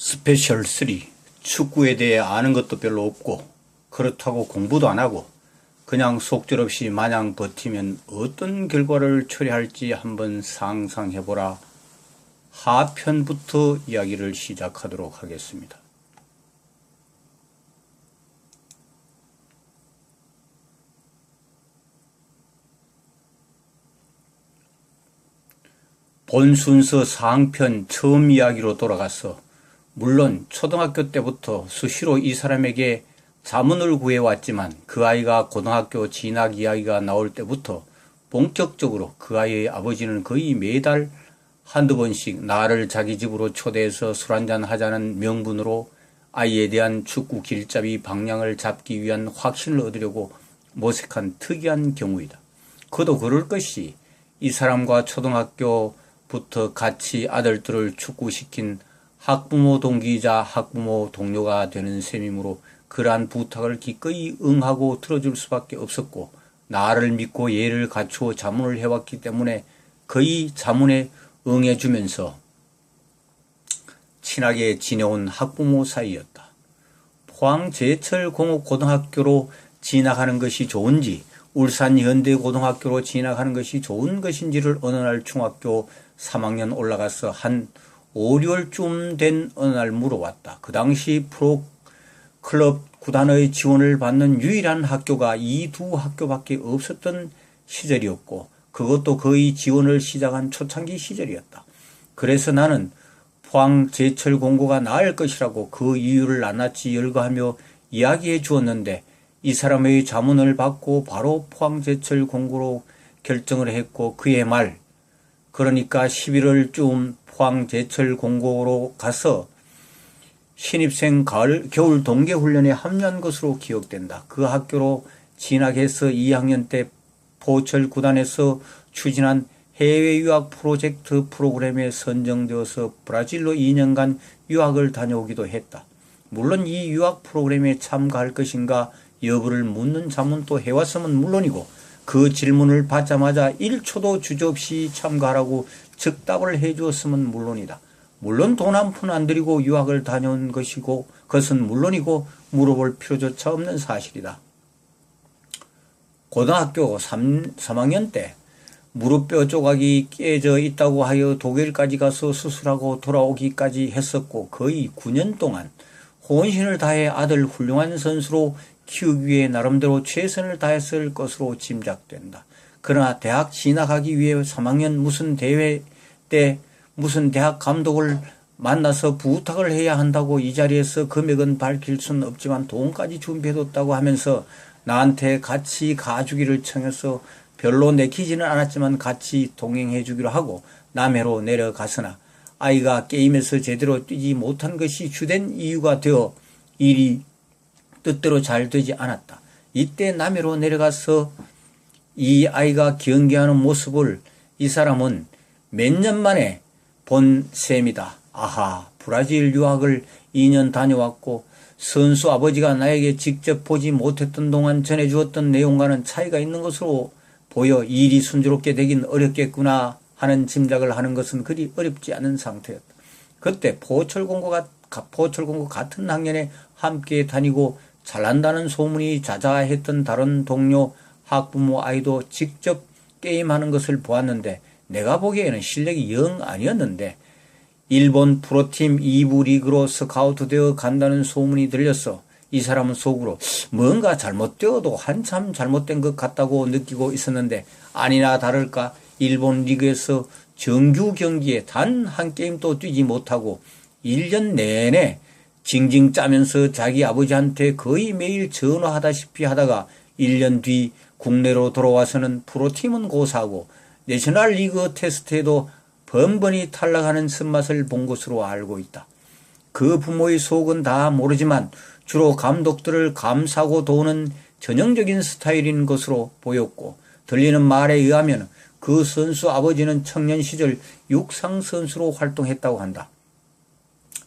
스페셜 3 축구에 대해 아는 것도 별로 없고 그렇다고 공부도 안 하고 그냥 속절없이 마냥 버티면 어떤 결과를 초래할지 한번 상상해보라 하편부터 이야기를 시작하도록 하겠습니다. 본 순서 상편 처음 이야기로 돌아가서 물론 초등학교 때부터 수시로 이 사람에게 자문을 구해왔지만 그 아이가 고등학교 진학 이야기가 나올 때부터 본격적으로 그 아이의 아버지는 거의 매달 한두 번씩 나를 자기 집으로 초대해서 술 한잔 하자는 명분으로 아이에 대한 축구 길잡이 방향을 잡기 위한 확신을 얻으려고 모색한 특이한 경우이다. 그도 그럴 것이 이 사람과 초등학교부터 같이 아들들을 축구시킨 학부모 동기이자 학부모 동료가 되는 셈이므로 그러한 부탁을 기꺼이 응하고 들어줄 수밖에 없었고 나를 믿고 예를 갖추어 자문을 해왔기 때문에 거의 자문에 응해주면서 친하게 지내온 학부모 사이였다. 포항 제철 공업 고등학교로 진학하는 것이 좋은지 울산 현대 고등학교로 진학하는 것이 좋은 것인지를 어느 날 중학교 3학년 올라가서 한 5, 6월쯤 된 어느 날 물어봤다. 그 당시 프로 클럽 구단의 지원을 받는 유일한 학교가 이 두 학교밖에 없었던 시절이었고 그것도 거의 지원을 시작한 초창기 시절이었다. 그래서 나는 포항 제철 공고가 나을 것이라고 그 이유를 낱낱이 열거하며 이야기해 주었는데 이 사람의 자문을 받고 바로 포항 제철 공고로 결정을 했고 그의 말 그러니까 11월쯤 포항 제철 공고로 가서 신입생 가을 겨울 동계 훈련에 합류한 것으로 기억된다. 그 학교로 진학해서 2학년 때 포철 구단에서 추진한 해외 유학 프로젝트 프로그램에 선정되어서 브라질로 2년간 유학을 다녀오기도 했다. 물론 이 유학 프로그램에 참가할 것인가 여부를 묻는 자문도 해왔으면 물론이고 그 질문을 받자마자 1초도 주저없이 참가하라고 즉답을 해 주었으면 물론이다. 물론 돈 한 푼 안 들이고 유학을 다녀온 것이고 그것은 물론이고 물어볼 필요조차 없는 사실이다. 고등학교 3, 3학년 때 무릎뼈 조각이 깨져 있다고 하여 독일까지 가서 수술하고 돌아오기까지 했었고 거의 9년 동안 혼신을 다해 아들 훌륭한 선수로 키우기 위해 나름대로 최선을 다했을 것으로 짐작된다. 그러나 대학 진학하기 위해 3학년 무슨 대회 때 무슨 대학 감독을 만나서 부탁을 해야 한다고 이 자리에서 금액은 밝힐 수는 없지만 돈까지 준비해뒀다고 하면서 나한테 같이 가주기를 청해서 별로 내키지는 않았지만 같이 동행해 주기로 하고 남해로 내려갔으나 아이가 게임에서 제대로 뛰지 못한 것이 주된 이유가 되어 일이 뜻대로 잘 되지 않았다. 이때 남해로 내려가서 이 아이가 경기하는 모습을 이 사람은 몇 년 만에 본 셈이다. 아하, 브라질 유학을 2년 다녀왔고 선수 아버지가 나에게 직접 보지 못했던 동안 전해주었던 내용과는 차이가 있는 것으로 보여 일이 순조롭게 되긴 어렵겠구나 하는 짐작을 하는 것은 그리 어렵지 않은 상태였다. 그때 포철공고 같은 학년에 함께 다니고 잘난다는 소문이 자자했던 다른 동료 학부모 아이도 직접 게임하는 것을 보았는데 내가 보기에는 실력이 영 아니었는데 일본 프로팀 2부 리그로 스카우트되어 간다는 소문이 들렸어. 이 사람은 속으로 뭔가 잘못되어도 한참 잘못된 것 같다고 느끼고 있었는데 아니나 다를까 일본 리그에서 정규 경기에 단 한 게임도 뛰지 못하고 1년 내내 징징 짜면서 자기 아버지한테 거의 매일 전화하다시피 하다가 1년 뒤 국내로 돌아와서는 프로팀은 고사하고 내셔널 리그 테스트에도 번번이 탈락하는 쓴맛을 본 것으로 알고 있다. 그 부모의 속은 다 모르지만 주로 감독들을 감싸고 도는 전형적인 스타일인 것으로 보였고 들리는 말에 의하면 그 선수 아버지는 청년 시절 육상 선수로 활동했다고 한다.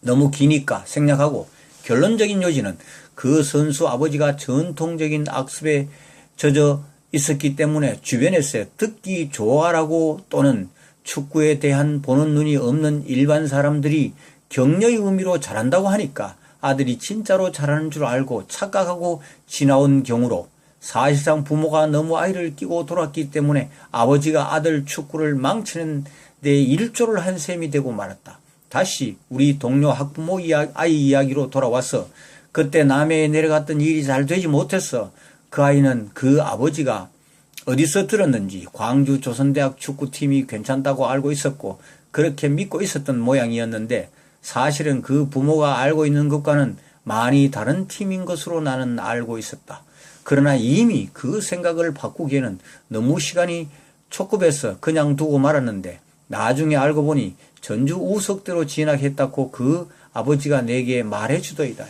너무 기니까 생략하고 결론적인 요지는 그 선수 아버지가 전통적인 악습에 젖어 있었기 때문에 주변에서 듣기 좋아라고 또는 축구에 대한 보는 눈이 없는 일반 사람들이 격려의 의미로 잘한다고 하니까 아들이 진짜로 잘하는 줄 알고 착각하고 지나온 경우로 사실상 부모가 너무 아이를 끼고 돌았기 때문에 아버지가 아들 축구를 망치는 데 일조를 한 셈이 되고 말았다. 다시 우리 동료 학부모 이야, 아이 이야기로 돌아와서 그때 남해에 내려갔던 일이 잘 되지 못했어. 그 아이는 그 아버지가 어디서 들었는지 광주 조선대학 축구팀이 괜찮다고 알고 있었고 그렇게 믿고 있었던 모양이었는데 사실은 그 부모가 알고 있는 것과는 많이 다른 팀인 것으로 나는 알고 있었다. 그러나 이미 그 생각을 바꾸기에는 너무 시간이 촉급해서 그냥 두고 말았는데 나중에 알고 보니 전주 우석대로 진학했다고 그 아버지가 내게 말해 주더이다.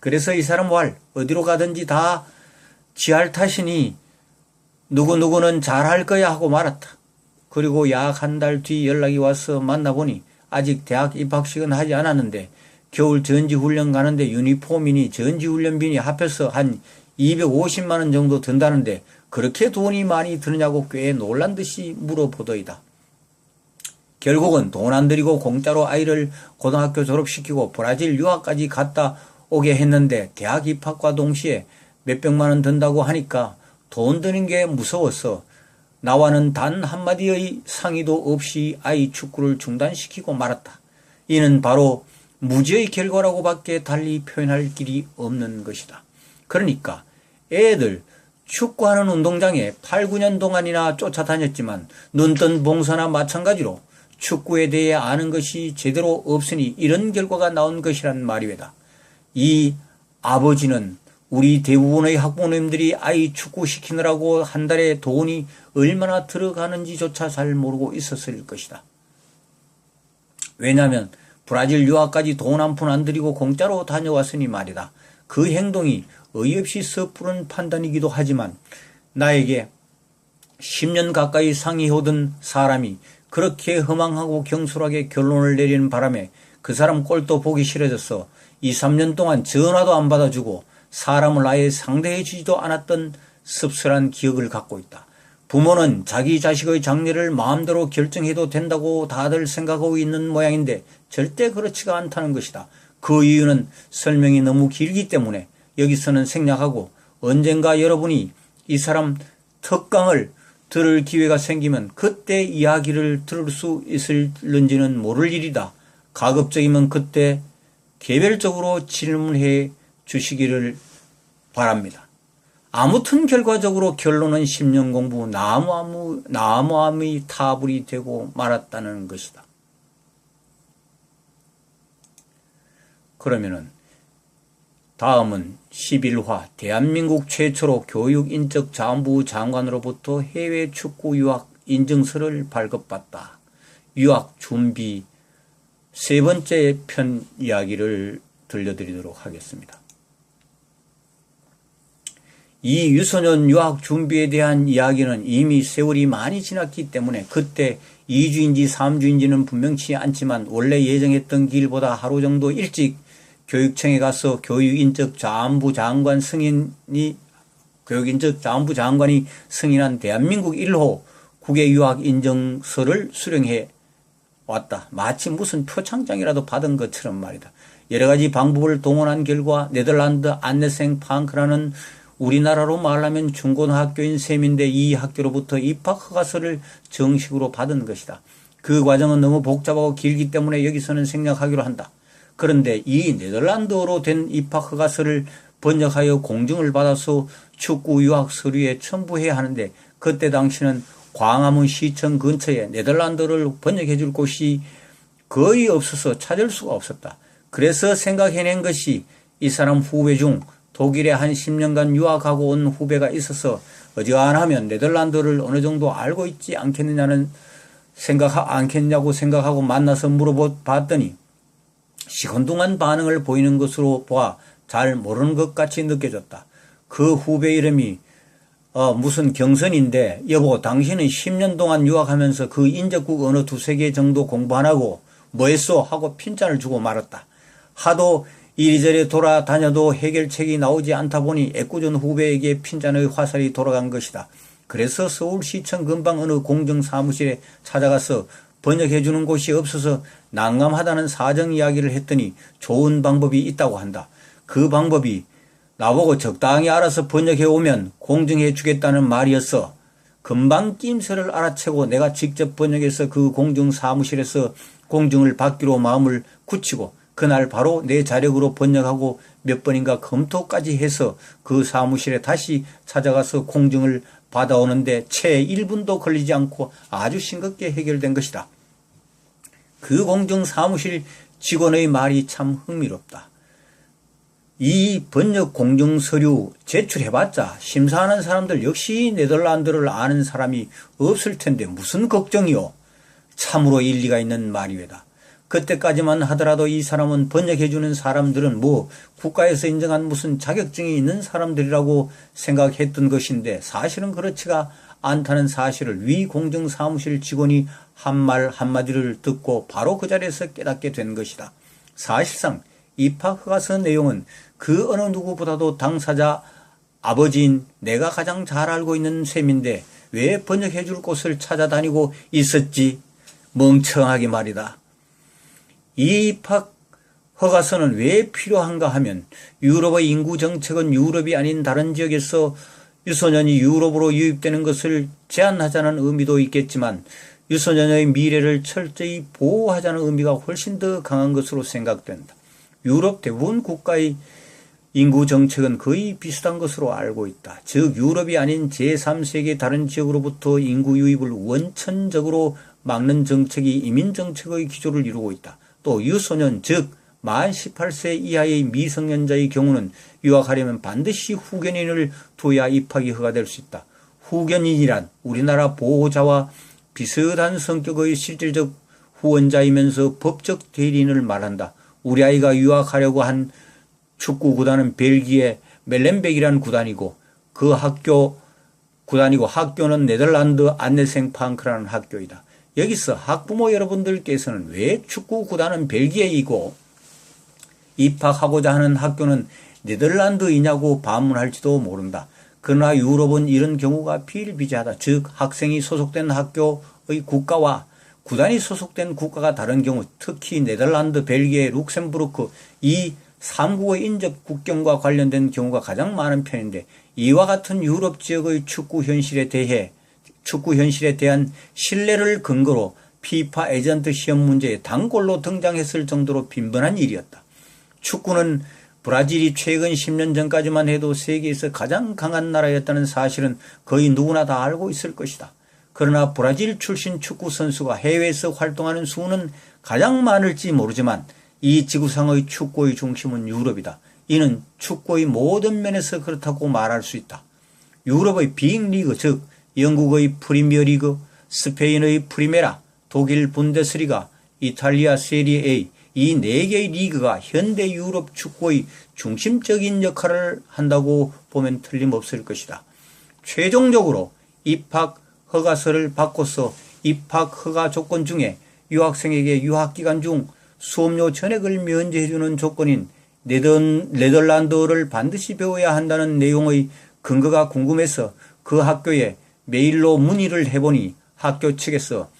그래서 이 사람 왈 어디로 가든지 다 지할 탓이니 누구누구는 잘할 거야 하고 말았다. 그리고 약 한 달 뒤 연락이 와서 만나보니 아직 대학 입학식은 하지 않았는데 겨울 전지훈련 가는데 유니폼이니 전지훈련비니 합해서 한 250만 원 정도 든다는데 그렇게 돈이 많이 드느냐고 꽤 놀란 듯이 물어보더이다. 결국은 돈 안 들이고 공짜로 아이를 고등학교 졸업시키고 브라질 유학까지 갔다 오게 했는데 대학 입학과 동시에 몇백만 원 든다고 하니까 돈 드는 게 무서워서 나와는 단 한마디의 상의도 없이 아이 축구를 중단시키고 말았다. 이는 바로 무지의 결과라고 밖에 달리 표현할 길이 없는 것이다. 그러니까 애들 축구하는 운동장에 8, 9년 동안이나 쫓아다녔지만 눈 뜬 봉사나 마찬가지로 축구에 대해 아는 것이 제대로 없으니 이런 결과가 나온 것이란 말이외다. 이 아버지는 우리 대부분의 학부모님들이 아이 축구 시키느라고 한 달에 돈이 얼마나 들어가는지조차 잘 모르고 있었을 것이다. 왜냐하면 브라질 유학까지 돈 한 푼 안 들이고 공짜로 다녀왔으니 말이다. 그 행동이 어이없이 섣부른 판단이기도 하지만 나에게 10년 가까이 상의하던 사람이 그렇게 허망하고 경솔하게 결론을 내리는 바람에 그 사람 꼴도 보기 싫어졌어 2, 3년 동안 전화도 안 받아주고 사람을 아예 상대해 주지도 않았던 씁쓸한 기억을 갖고 있다. 부모는 자기 자식의 장래를 마음대로 결정해도 된다고 다들 생각하고 있는 모양인데 절대 그렇지가 않다는 것이다. 그 이유는 설명이 너무 길기 때문에 여기서는 생략하고 언젠가 여러분이 이 사람 특강을 들을 기회가 생기면 그때 이야기를 들을 수 있을는지는 모를 일이다. 가급적이면 그때 개별적으로 질문해 주시기를 바랍니다. 아무튼 결과적으로 결론은 10년 공부 나무아무, 나무함의 타불이 되고 말았다는 것이다. 그러면은 다음은 11화 대한민국 최초로 교육인적 자원부 장관으로부터 해외 축구 유학 인증서를 발급받다. 유학 준비 세 번째 편 이야기를 들려드리도록 하겠습니다. 이 유소년 유학 준비에 대한 이야기는 이미 세월이 많이 지났기 때문에 그때 2주인지 3주인지는 분명치 않지만 원래 예정했던 길보다 하루 정도 일찍 교육청에 가서 교육인적 자원부 장관 승인이 교육인적 자원부 장관이 승인한 대한민국 1호 국외 유학 인정서를 수령해 왔다. 마치 무슨 표창장이라도 받은 것처럼 말이다. 여러 가지 방법을 동원한 결과 네덜란드 안네생 팡크라는 우리나라로 말하면 중고등학교인 셈인데 이 학교로부터 입학 허가서를 정식으로 받은 것이다. 그 과정은 너무 복잡하고 길기 때문에 여기서는 생략하기로 한다. 그런데 이 네덜란드어로 된 입학 허가서를 번역하여 공증을 받아서 축구 유학 서류에 첨부해야 하는데 그때 당시는 광화문 시청 근처에 네덜란드를 번역해 줄 곳이 거의 없어서 찾을 수가 없었다. 그래서 생각해낸 것이 이 사람 후배 중 독일에 한 10년간 유학하고 온 후배가 있어서 어지간하면 네덜란드를 어느 정도 알고 있지 않겠느냐는 생각 않겠냐고 생각하고 만나서 물어봤더니 시건둥한 반응을 보이는 것으로 보아 잘 모르는 것 같이 느껴졌다. 그 후배 이름이 어, 무슨 경선인데 여보 당신은 10년 동안 유학하면서 그 인접국 어느 두세 개 정도 공부 안 하고 뭐 했어? 하고 핀잔을 주고 말았다. 하도 이리저리 돌아다녀도 해결책이 나오지 않다 보니 애꿎은 후배에게 핀잔의 화살이 돌아간 것이다. 그래서 서울시청 근방 어느 공정사무실에 찾아가서 번역해 주는 곳이 없어서 난감하다는 사정 이야기를 했더니 좋은 방법이 있다고 한다. 그 방법이 나보고 적당히 알아서 번역해 오면 공증해 주겠다는 말이었어. 금방 낌새를 알아채고 내가 직접 번역해서 그 공중 사무실에서 공증을 받기로 마음을 굳히고 그날 바로 내 자력으로 번역하고 몇 번인가 검토까지 해서 그 사무실에 다시 찾아가서 공증을 받아오는데 채 1분도 걸리지 않고 아주 싱겁게 해결된 것이다. 그 공증 사무실 직원의 말이 참 흥미롭다. 이 번역 공증 서류 제출해봤자 심사하는 사람들 역시 네덜란드를 아는 사람이 없을 텐데 무슨 걱정이요? 참으로 일리가 있는 말이외다. 그때까지만 하더라도 이 사람은 번역해주는 사람들은 뭐 국가에서 인정한 무슨 자격증이 있는 사람들이라고 생각했던 것인데 사실은 그렇지가 않다는 사실을 위 공증 사무실 직원이 한 말 한마디를 듣고 바로 그 자리에서 깨닫게 된 것이다. 사실상 입학 허가서 내용은 그 어느 누구보다도 당사자 아버지인 내가 가장 잘 알고 있는 셈인데 왜 번역해 줄 곳을 찾아다니고 있었지? 멍청하게 말이다. 이 입학 허가서는 왜 필요한가 하면 유럽의 인구 정책은 유럽이 아닌 다른 지역에서 유소년이 유럽으로 유입되는 것을 제한하자는 의미도 있겠지만 유소년의 미래를 철저히 보호하자는 의미가 훨씬 더 강한 것으로 생각된다. 유럽 대부분 국가의 인구 정책은 거의 비슷한 것으로 알고 있다. 즉 유럽이 아닌 제3세계 다른 지역으로부터 인구 유입을 원천적으로 막는 정책이 이민 정책의 기조를 이루고 있다. 또 유소년 즉 만 18세 이하의 미성년자의 경우는 유학하려면 반드시 후견인을 둬야 입학이 허가될 수 있다. 후견인이란 우리나라 보호자와 비슷한 성격의 실질적 후원자이면서 법적 대리인을 말한다. 우리 아이가 유학하려고 한 축구 구단은 벨기에 멜렌백이라는 구단이고 그 학교 구단이고 학교는 네덜란드 안네생 팡크라는 학교이다. 여기서 학부모 여러분들께서는 왜 축구 구단은 벨기에이고 입학하고자 하는 학교는 네덜란드이냐고 반문할지도 모른다. 그러나 유럽은 이런 경우가 비일비재하다. 즉 학생이 소속된 학교의 국가와 구단이 소속된 국가가 다른 경우 특히 네덜란드, 벨기에, 룩셈부르크 이 3국의 인접 국경과 관련된 경우가 가장 많은 편인데 이와 같은 유럽 지역의 축구 현실에 대해 축구 현실에 대한 신뢰를 근거로 피파 에전트 시험 문제에 단골로 등장했을 정도로 빈번한 일이었다. 축구는 브라질이 최근 10년 전까지만 해도 세계에서 가장 강한 나라였다는 사실은 거의 누구나 다 알고 있을 것이다. 그러나 브라질 출신 축구 선수가 해외에서 활동하는 수는 가장 많을지 모르지만 이 지구상의 축구의 중심은 유럽이다. 이는 축구의 모든 면에서 그렇다고 말할 수 있다. 유럽의 빅리그 즉 영국의 프리미어리그, 스페인의 프리메라, 독일 분데스리가, 이탈리아 세리에 A 이 네 개의 리그가 현대 유럽 축구의 중심적인 역할을 한다고 보면 틀림없을 것이다. 최종적으로 입학 허가서를 바꿔서 입학 허가 조건 중에 유학생에게 유학 기간 중 수업료 전액을 면제해주는 조건인 네덜란드어를 반드시 배워야 한다는 내용의 근거가 궁금해서 그 학교에 메일로 문의를 해보니 학교 측에서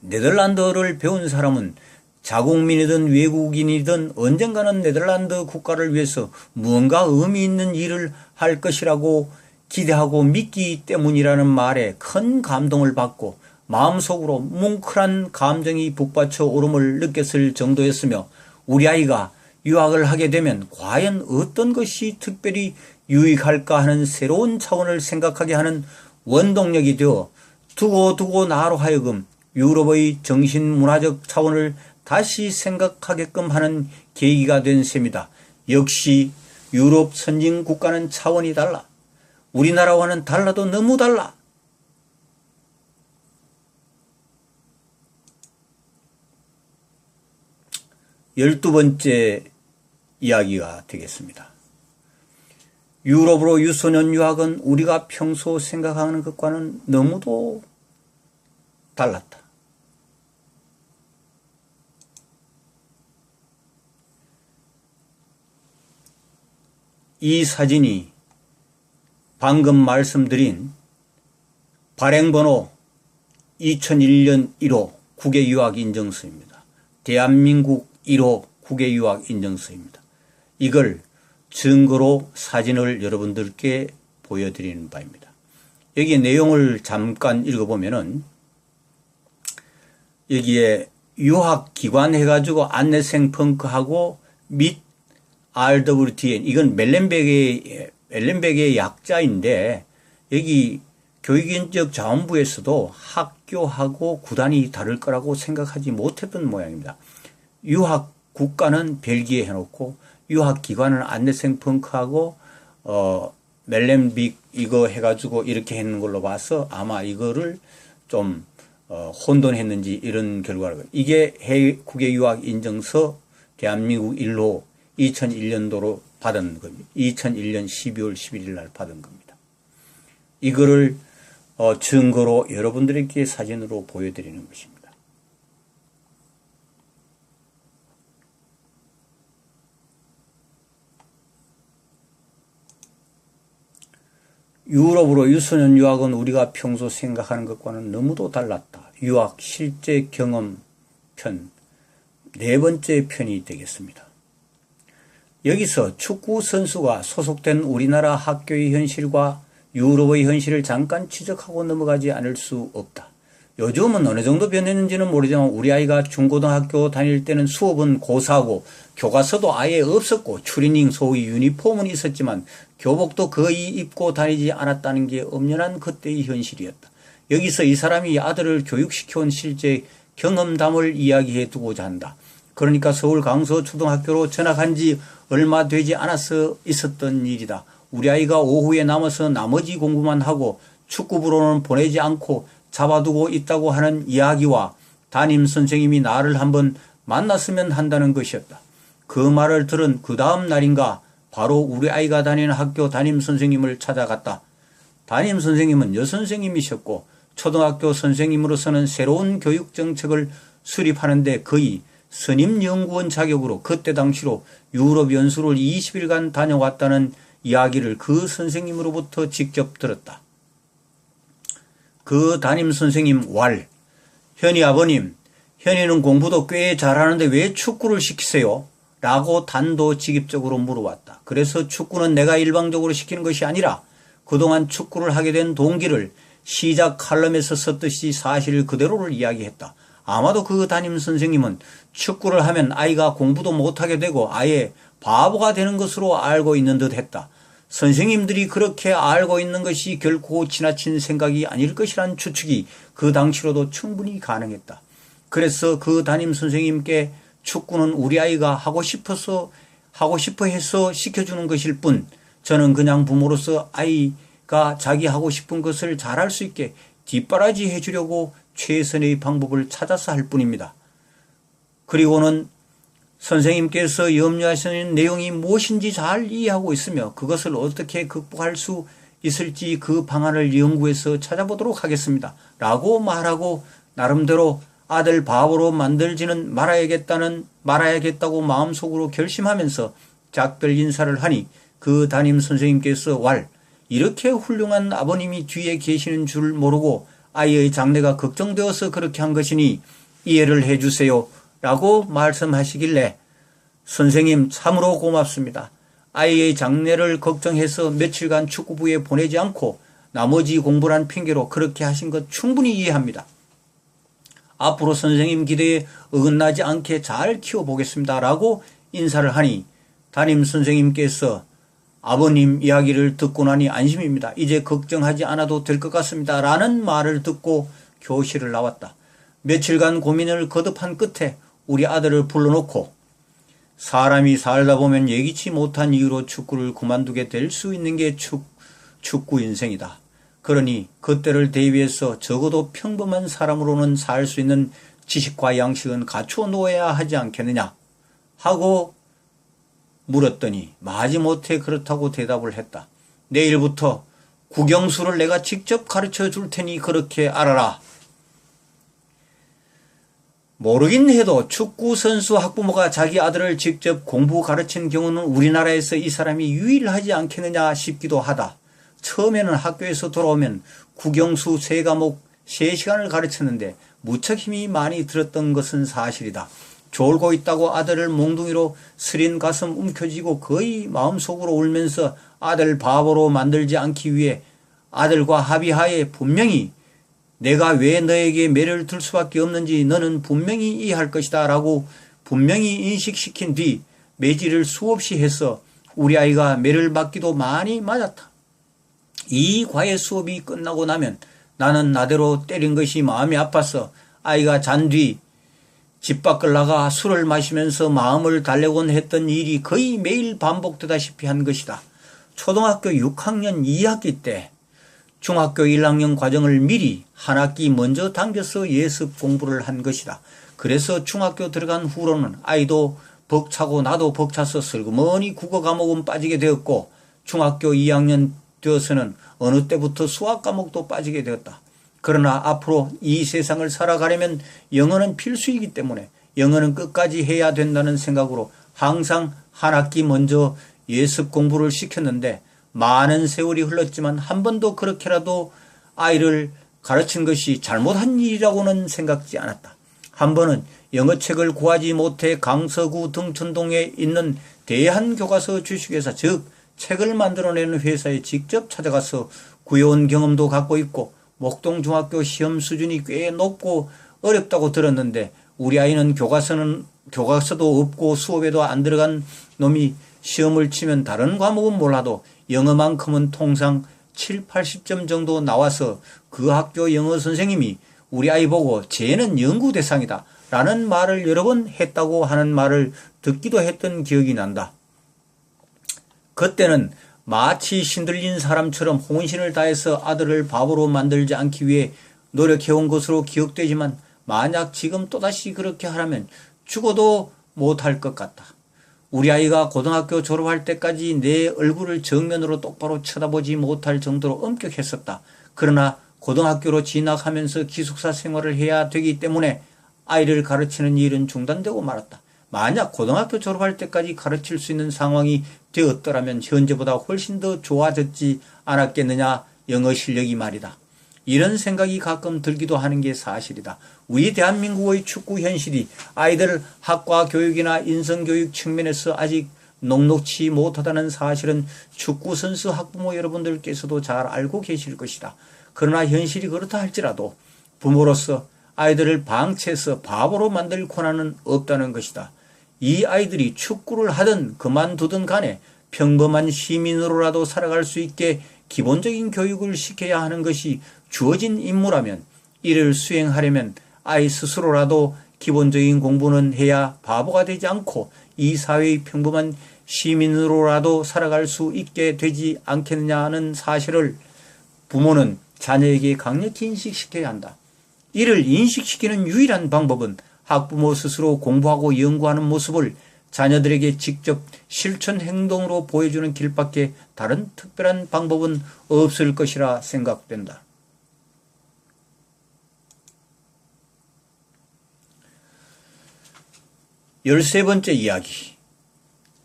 네덜란드어를 배운 사람은 자국민이든 외국인이든 언젠가는 네덜란드 국가를 위해서 무언가 의미 있는 일을 할 것이라고 기대하고 믿기 때문이라는 말에 큰 감동을 받고 마음속으로 뭉클한 감정이 북받쳐 오름을 느꼈을 정도였으며 우리 아이가 유학을 하게 되면 과연 어떤 것이 특별히 유익할까 하는 새로운 차원을 생각하게 하는 원동력이 되어 두고 두고 나로 하여금 유럽의 정신문화적 차원을 다시 생각하게끔 하는 계기가 된 셈이다. 역시 유럽 선진 국가는 차원이 달라. 우리나라와는 달라도 너무 달라. 열두 번째 이야기가 되겠습니다. 유럽으로 유소년 유학은 우리가 평소 생각하는 것과는 너무도 달랐다. 이 사진이 방금 말씀드린 발행번호 2001년 1호 국외 유학 인증서입니다. 대한민국 1호 국외 유학 인증서입니다. 이걸 증거로 사진을 여러분들께 보여드리는 바입니다. 여기 내용을 잠깐 읽어보면은 여기에 유학 기관 해가지고 안내생 펑크하고 및 RWTN 이건 멜렌백의 멜렌백의 약자인데 여기 교육인적 자원부에서도 학교하고 구단이 다를 거라고 생각하지 못했던 모양입니다. 유학 국가는 벨기에 해놓고 유학 기관은 안내생 펑크하고 어 멜렌빅 이거 해가지고 이렇게 했는 걸로 봐서 아마 이거를 좀 어, 혼돈했는지 이런 결과를 이게 해외 국외 유학 인증서 대한민국 1호 2001년도로 받은 겁니다. 2001년 12월 11일 날 받은 겁니다. 이거를 어, 증거로 여러분들에게 사진으로 보여드리는 것입니다. 유럽으로 유소년 유학은 우리가 평소 생각하는 것과는 너무도 달랐다. 유학 실제 경험 편 네 번째 편이 되겠습니다. 여기서 축구 선수가 소속된 우리나라 학교의 현실과 유럽의 현실을 잠깐 지적하고 넘어가지 않을 수 없다. 요즘은 어느 정도 변했는지는 모르지만 우리 아이가 중고등학교 다닐 때는 수업은 고사하고 교과서도 아예 없었고 추리닝 소위 유니폼은 있었지만 교복도 거의 입고 다니지 않았다는 게 엄연한 그때의 현실이었다. 여기서 이 사람이 아들을 교육시켜온 실제 경험담을 이야기해 두고자 한다. 그러니까 서울 강서 초등학교로 전학한 지 얼마 되지 않아서 있었던 일이다. 우리 아이가 오후에 남아서 나머지 공부만 하고 축구부로는 보내지 않고 잡아두고 있다고 하는 이야기와 담임 선생님이 나를 한번 만났으면 한다는 것이었다. 그 말을 들은 그 다음 날인가 바로 우리 아이가 다니는 학교 담임 선생님을 찾아갔다. 담임 선생님은 여선생님이셨고 초등학교 선생님으로서는 새로운 교육 정책을 수립하는데 거의 선임 연구원 자격으로 그때 당시로 유럽 연수를 20일간 다녀왔다는 이야기를 그 선생님으로부터 직접 들었다. 그 담임 선생님 왈, 현이 아버님, 현이는 공부도 꽤 잘하는데 왜 축구를 시키세요? 라고 단도직입적으로 물어왔다. 그래서 축구는 내가 일방적으로 시키는 것이 아니라 그동안 축구를 하게 된 동기를 시작 칼럼에서 썼듯이 사실 그대로를 이야기했다. 아마도 그 담임 선생님은 축구를 하면 아이가 공부도 못하게 되고 아예 바보가 되는 것으로 알고 있는 듯 했다. 선생님들이 그렇게 알고 있는 것이 결코 지나친 생각이 아닐 것이란 추측이 그 당시로도 충분히 가능했다. 그래서 그 담임 선생님께 축구는 우리 아이가 하고 싶어서 하고 싶어 해서 시켜주는 것일 뿐 저는 그냥 부모로서 아이가 자기 하고 싶은 것을 잘할 수 있게 뒷바라지 해주려고 최선의 방법을 찾아서 할 뿐입니다. 그리고는 선생님께서 염려하시는 내용이 무엇인지 잘 이해하고 있으며 그것을 어떻게 극복할 수 있을지 그 방안을 연구해서 찾아보도록 하겠습니다. 라고 말하고 나름대로 아들 바보로 만들지는 말아야겠다는 말아야겠다고 마음속으로 결심하면서 작별 인사를 하니 그 담임 선생님께서 왈 이렇게 훌륭한 아버님이 뒤에 계시는 줄 모르고 아이의 장래가 걱정되어서 그렇게 한 것이니 이해를 해 주세요. 라고 말씀하시길래 선생님 참으로 고맙습니다. 아이의 장래를 걱정해서 며칠간 축구부에 보내지 않고 나머지 공부란 핑계로 그렇게 하신 것 충분히 이해합니다. 앞으로 선생님 기대에 어긋나지 않게 잘 키워보겠습니다. 라고 인사를 하니 담임 선생님께서 아버님 이야기를 듣고 나니 안심입니다. 이제 걱정하지 않아도 될 것 같습니다. 라는 말을 듣고 교실을 나왔다. 며칠간 고민을 거듭한 끝에 우리 아들을 불러놓고 사람이 살다 보면 예기치 못한 이유로 축구를 그만두게 될 수 있는 게 축, 축구 인생이다. 그러니 그때를 대비해서 적어도 평범한 사람으로는 살 수 있는 지식과 양식은 갖추어 놓아야 하지 않겠느냐 하고 물었더니 마지못해 그렇다고 대답을 했다. 내일부터 국영수를 내가 직접 가르쳐 줄 테니 그렇게 알아라. 모르긴 해도 축구 선수 학부모가 자기 아들을 직접 공부 가르친 경우는 우리나라에서 이 사람이 유일하지 않겠느냐 싶기도 하다. 처음에는 학교에서 돌아오면 국영수 세 과목 3시간을 가르쳤는데 무척 힘이 많이 들었던 것은 사실이다. 졸고 있다고 아들을 몽둥이로 스린 가슴 움켜쥐고 거의 마음속으로 울면서 아들 바보로 만들지 않기 위해 아들과 합의하에 분명히 내가 왜 너에게 매를 들 수밖에 없는지 너는 분명히 이해할 것이다 라고 분명히 인식시킨 뒤 매질을 수없이 해서 우리 아이가 매를 맞기도 많이 맞았다. 이 과외 수업이 끝나고 나면 나는 나대로 때린 것이 마음이 아파서 아이가 잔 뒤 집 밖을 나가 술을 마시면서 마음을 달래곤 했던 일이 거의 매일 반복되다시피 한 것이다. 초등학교 6학년 2학기 때 중학교 1학년 과정을 미리 한 학기 먼저 당겨서 예습 공부를 한 것이다. 그래서 중학교 들어간 후로는 아이도 벅차고 나도 벅차서 슬그머니 국어 과목은 빠지게 되었고 중학교 2학년 되어서는 어느 때부터 수학 과목도 빠지게 되었다. 그러나 앞으로 이 세상을 살아가려면 영어는 필수이기 때문에 영어는 끝까지 해야 된다는 생각으로 항상 한 학기 먼저 예습 공부를 시켰는데 많은 세월이 흘렀지만 한 번도 그렇게라도 아이를 가르친 것이 잘못한 일이라고는 생각지 않았다. 한 번은 영어책을 구하지 못해 강서구 등촌동에 있는 대한교과서 주식회사 즉 책을 만들어내는 회사에 직접 찾아가서 구해온 경험도 갖고 있고 목동중학교 시험 수준이 꽤 높고 어렵다고 들었는데 우리 아이는 교과서는 교과서도 없고 수업에도 안 들어간 놈이 시험을 치면 다른 과목은 몰라도 영어만큼은 통상 7, 80점 정도 나와서 그 학교 영어 선생님이 우리 아이 보고 쟤는 연구 대상이다 라는 말을 여러 번 했다고 하는 말을 듣기도 했던 기억이 난다. 그때는 마치 신들린 사람처럼 혼신을 다해서 아들을 바보로 만들지 않기 위해 노력해온 것으로 기억되지만 만약 지금 또다시 그렇게 하라면 죽어도 못할 것 같다. 우리 아이가 고등학교 졸업할 때까지 내 얼굴을 정면으로 똑바로 쳐다보지 못할 정도로 엄격했었다. 그러나 고등학교로 진학하면서 기숙사 생활을 해야 되기 때문에 아이를 가르치는 일은 중단되고 말았다. 만약 고등학교 졸업할 때까지 가르칠 수 있는 상황이 되었더라면 현재보다 훨씬 더 좋아졌지 않았겠느냐 영어 실력이 말이다. 이런 생각이 가끔 들기도 하는 게 사실이다. 우리 대한민국의 축구 현실이 아이들 학과 교육이나 인성교육 측면에서 아직 녹록치 못하다는 사실은 축구 선수 학부모 여러분들께서도 잘 알고 계실 것이다. 그러나 현실이 그렇다 할지라도 부모로서 아이들을 방치해서 바보로 만들 권한은 없다는 것이다. 이 아이들이 축구를 하든 그만두든 간에 평범한 시민으로라도 살아갈 수 있게 기본적인 교육을 시켜야 하는 것이 주어진 임무라면 이를 수행하려면 아이 스스로라도 기본적인 공부는 해야 바보가 되지 않고 이 사회의 평범한 시민으로라도 살아갈 수 있게 되지 않겠느냐는 사실을 부모는 자녀에게 강력히 인식시켜야 한다. 이를 인식시키는 유일한 방법은 학부모 스스로 공부하고 연구하는 모습을 자녀들에게 직접 실천 행동으로 보여주는 길밖에 다른 특별한 방법은 없을 것이라 생각된다. 열세 번째 이야기.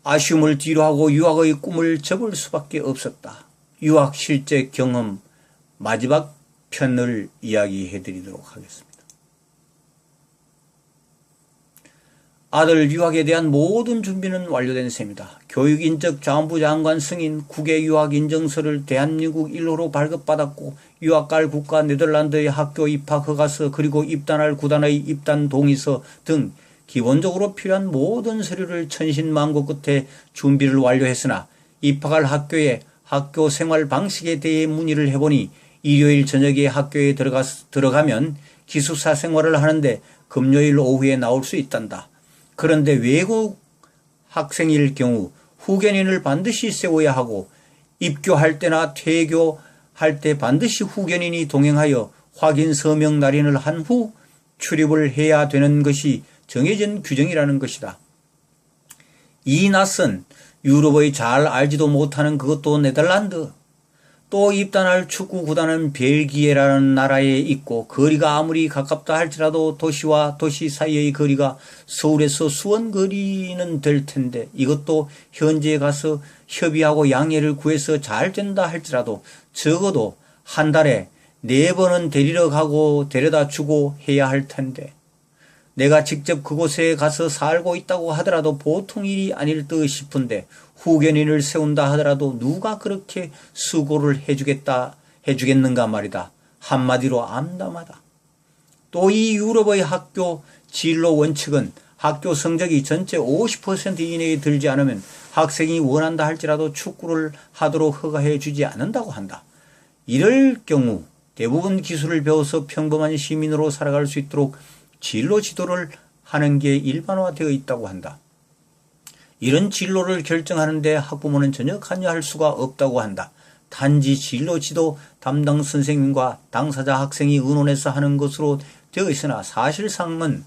아쉬움을 뒤로하고 유학의 꿈을 접을 수밖에 없었다. 유학 실제 경험 마지막 편을 이야기해 드리도록 하겠습니다. 아들 유학에 대한 모든 준비는 완료된 셈이다. 교육인적 자원부 장관 승인 국외 유학 인정서를 대한민국 1호로 발급받았고 유학 갈 국가 네덜란드의 학교 입학 허가서 그리고 입단할 구단의 입단 동의서 등 기본적으로 필요한 모든 서류를 천신만고 끝에 준비를 완료했으나 입학할 학교의 학교 생활 방식에 대해 문의를 해보니 일요일 저녁에 학교에 들어가, 들어가면 기숙사 생활을 하는데 금요일 오후에 나올 수 있단다. 그런데 외국 학생일 경우 후견인을 반드시 세워야 하고 입교할 때나 퇴교할 때 반드시 후견인이 동행하여 확인 서명 날인을 한 후 출입을 해야 되는 것이 정해진 규정이라는 것이다. 이 낯선 유럽의 잘 알지도 못하는 그것도 네덜란드 또 입단할 축구 구단은 벨기에라는 나라에 있고 거리가 아무리 가깝다 할지라도 도시와 도시 사이의 거리가 서울에서 수원 거리는 될 텐데 이것도 현지에 가서 협의하고 양해를 구해서 잘 된다 할지라도 적어도 한 달에 네 번은 데리러 가고 데려다 주고 해야 할 텐데 내가 직접 그곳에 가서 살고 있다고 하더라도 보통 일이 아닐 듯 싶은데 후견인을 세운다 하더라도 누가 그렇게 수고를 해주겠다 해주겠는가 말이다. 한마디로 암담하다. 또 이 유럽의 학교 진로 원칙은 학교 성적이 전체 50% 이내에 들지 않으면 학생이 원한다 할지라도 축구를 하도록 허가해 주지 않는다고 한다. 이럴 경우 대부분 기술을 배워서 평범한 시민으로 살아갈 수 있도록 진로 지도를 하는 게 일반화되어 있다고 한다. 이런 진로를 결정하는데 학부모는 전혀 관여할 수가 없다고 한다. 단지 진로 지도 담당 선생님과 당사자 학생이 의논해서 하는 것으로 되어 있으나 사실상은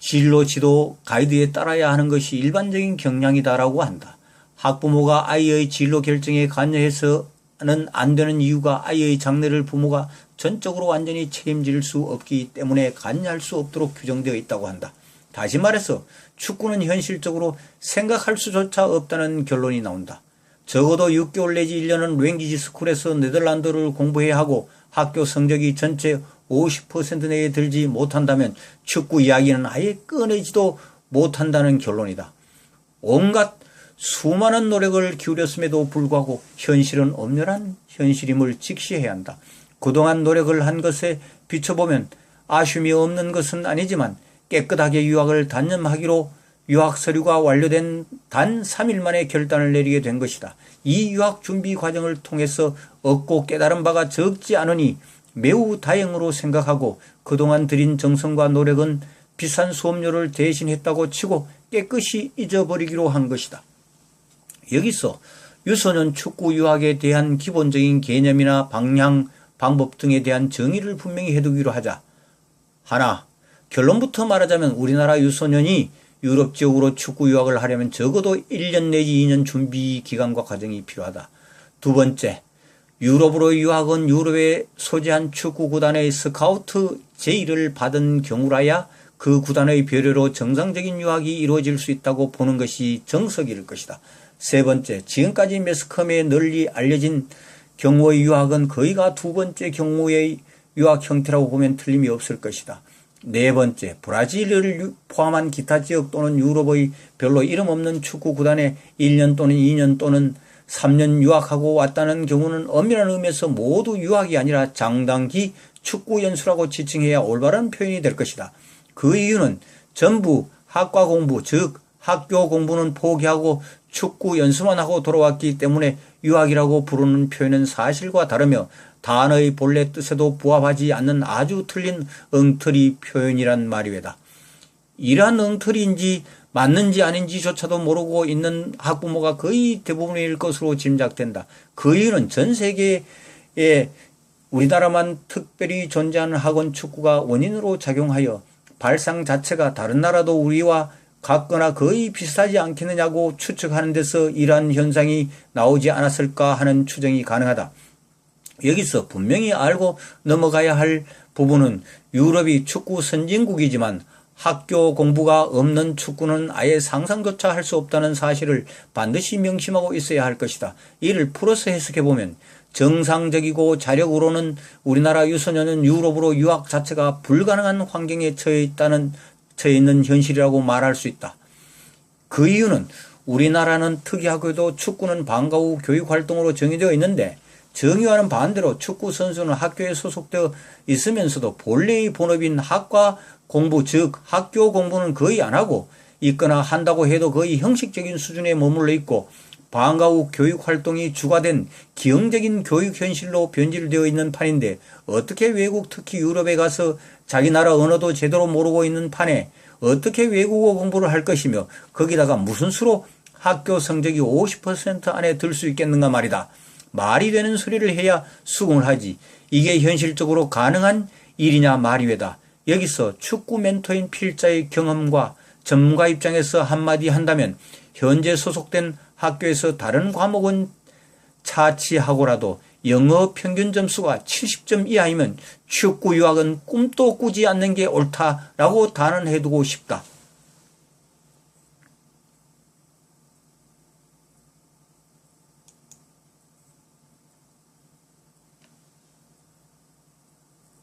진로 지도 가이드에 따라야 하는 것이 일반적인 경향이다라고 한다. 학부모가 아이의 진로 결정에 관여해서는 안 되는 이유가 아이의 장래를 부모가 전적으로 완전히 책임질 수 없기 때문에 관여할 수 없도록 규정되어 있다고 한다. 다시 말해서 축구는 현실적으로 생각할 수조차 없다는 결론이 나온다. 적어도 6개월 내지 1년은 랭기지 스쿨에서 네덜란드를 공부해야 하고 학교 성적이 전체 50% 내에 들지 못한다면 축구 이야기는 아예 꺼내지도 못한다는 결론이다. 온갖 수많은 노력을 기울였음에도 불구하고 현실은 엄연한 현실임을 직시해야 한다. 그동안 노력을 한 것에 비춰보면 아쉬움이 없는 것은 아니지만 깨끗하게 유학을 단념하기로 유학 서류가 완료된 단 3일 만에 결단을 내리게 된 것이다. 이 유학 준비 과정을 통해서 얻고 깨달은 바가 적지 않으니 매우 다행으로 생각하고 그동안 들인 정성과 노력은 비싼 수업료를 대신했다고 치고 깨끗이 잊어버리기로 한 것이다. 여기서 유소년 축구 유학에 대한 기본적인 개념이나 방향, 방법 등에 대한 정의를 분명히 해두기로 하자. 하나, 결론부터 말하자면 우리나라 유소년이 유럽 지역으로 축구 유학을 하려면 적어도 1년 내지 2년 준비 기간과 과정이 필요하다. 두 번째, 유럽으로 유학은 유럽에 소재한 축구 구단의 스카우트 제의를 받은 경우라야 그 구단의 배려로 정상적인 유학이 이루어질 수 있다고 보는 것이 정석일 것이다. 세 번째, 지금까지 매스컴에 널리 알려진 경우의 유학은 거의가 두 번째 경우의 유학 형태라고 보면 틀림이 없을 것이다. 네 번째, 브라질을 포함한 기타 지역 또는 유럽의 별로 이름 없는 축구 구단에 1년 또는 2년 또는 3년 유학하고 왔다는 경우는 엄밀한 의미에서 모두 유학이 아니라 장단기 축구 연수라고 지칭해야 올바른 표현이 될 것이다. 그 이유는 전부 학과 공부, 즉 학교 공부는 포기하고 축구 연수만 하고 돌아왔기 때문에 유학이라고 부르는 표현은 사실과 다르며 단어의 본래 뜻에도 부합하지 않는 아주 틀린 엉터리 표현이란 말이외다. 이러한 엉터리인지 맞는지 아닌지조차도 모르고 있는 학부모가 거의 대부분일 것으로 짐작된다. 그 이유는 전 세계에 우리나라만 특별히 존재하는 학원 축구가 원인으로 작용하여 발상 자체가 다른 나라도 우리와 같거나 거의 비슷하지 않겠느냐고 추측하는 데서 이러한 현상이 나오지 않았을까 하는 추정이 가능하다. 여기서 분명히 알고 넘어가야 할 부분은 유럽이 축구 선진국이지만 학교 공부가 없는 축구는 아예 상상조차 할 수 없다는 사실을 반드시 명심하고 있어야 할 것이다. 이를 풀어서 해석해 보면 정상적이고 자력으로는 우리나라 유소년은 유럽으로 유학 자체가 불가능한 환경에 처해 있다는 처해 있는 현실이라고 말할 수 있다. 그 이유는 우리나라는 특이하게도 축구는 방과 후 교육 활동으로 정해되어 있는데 정의와는 반대로 축구 선수는 학교에 소속되어 있으면서도 본래의 본업인 학과 공부 즉 학교 공부는 거의 안 하고 있거나 한다고 해도 거의 형식적인 수준에 머물러 있고 방과 후 교육 활동이 주가된 기형적인 교육 현실로 변질되어 있는 판인데 어떻게 외국 특히 유럽에 가서 자기 나라 언어도 제대로 모르고 있는 판에 어떻게 외국어 공부를 할 것이며 거기다가 무슨 수로 학교 성적이 50% 안에 들 수 있겠는가 말이다. 말이 되는 소리를 해야 수긍을 하지. 이게 현실적으로 가능한 일이냐 말이외다. 여기서 축구 멘토인 필자의 경험과 전문가 입장에서 한마디 한다면 현재 소속된 학교에서 다른 과목은 차치하고라도 영어 평균 점수가 70점 이하이면 축구 유학은 꿈도 꾸지 않는 게 옳다라고 단언해두고 싶다.